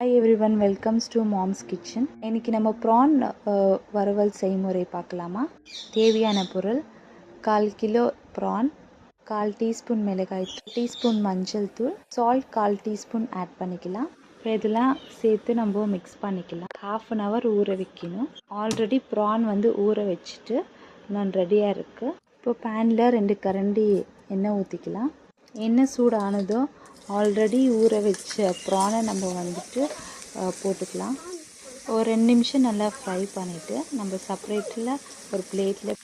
Hi everyone welcomes to mom's kitchen இன்றைக்கி நம்ம prawn வறுவல் செய்முறை பார்க்கலாமா? தேவையான பொருள் கால் கிலோ ப்ரான் கால் டீஸ்பூன் மிளகாய் டீஸ்பூன் மஞ்சள் தூள் சால்ட் கால் டீஸ்பூன் ஆட் பண்ணிக்கலாம். இப்போ இதெல்லாம் சேர்த்து நம்ம மிக்ஸ் பண்ணிக்கலாம். ஹாஃப் அன் ஹவர் ஊற வைக்கணும். ஆல்ரெடி ப்ரான் வந்து ஊற வச்சுட்டு நான் ரெடியாக இருக்குது இப்போ பேனில் ரெண்டு கரண்டி எண்ணெய் ஊற்றிக்கலாம் எண்ணெய் சூடானதும் ஆல்ரெடி ஊற வச்ச ப்ரானை நம்ம வந்துட்டு போட்டுக்கலாம். ஒரு ரெண்டு நிமிஷம் நல்லா ஃப்ரை பண்ணிவிட்டு நம்ம செப்பரேட்டில் ஒரு பிளேட்டில்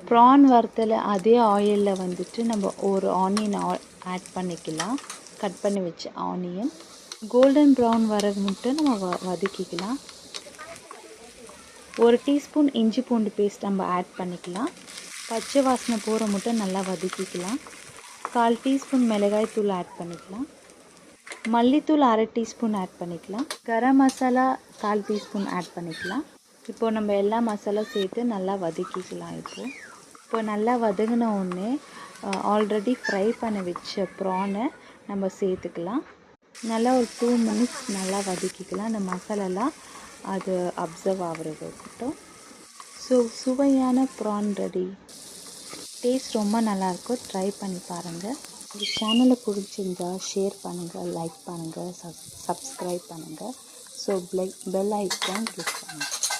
ப்ரான் வறுத்தல அதே ஆயிலில் வந்துட்டு நம்ம ஒரு ஆனியன் ஆட் பண்ணிக்கலாம். கட் பண்ணி வச்ச ஆனியன் கோல்டன் ப்ரௌன் வர மட்டும் நம்ம வ வதக்கிக்கலாம். ஒரு டீஸ்பூன் இஞ்சி பூண்டு பேஸ்ட் நம்ம ஆட் பண்ணிக்கலாம். பச்சை வாசனை போகிற மட்டும் நல்லா வதக்கிக்கலாம். கால் டீஸ்பூன் மிளகாய் தூள் ஆட் பண்ணிக்கலாம். மல்லித்தூள் அரை டீஸ்பூன் ஆட் பண்ணிக்கலாம். கரம் மசாலா கால் டீஸ்பூன் ஆட் பண்ணிக்கலாம். இப்போ நம்ம எல்லா மசாலா சேர்த்து நல்லா வதக்கிக்கலாம் இப்போது இப்போ நல்லா வதங்கின உடனே ஆல்ரெடி ஃப்ரை பண்ண வச்ச ப்ரானை நம்ம சேர்த்துக்கலாம். நல்லா ஒரு டூ மினிட்ஸ் நல்லா வதக்கிக்கலாம். அந்த மசாலாலாம் அது அப்சர்வ் ஆகிறது இருக்கட்டும். ஸோ சுவையான ப்ரான் ரெடி டேஸ்ட் ரொம்ப நல்லாயிருக்கும் ட்ரை பண்ணி பாருங்கள் இந்த சேனலை பிடிச்சிருந்தா ஷேர் பண்ணுங்கள் லைக் பண்ணுங்கள் சப் சப்ஸ்கிரைப் பண்ணுங்கள் so bell bell icon click பண்ணுங்கள்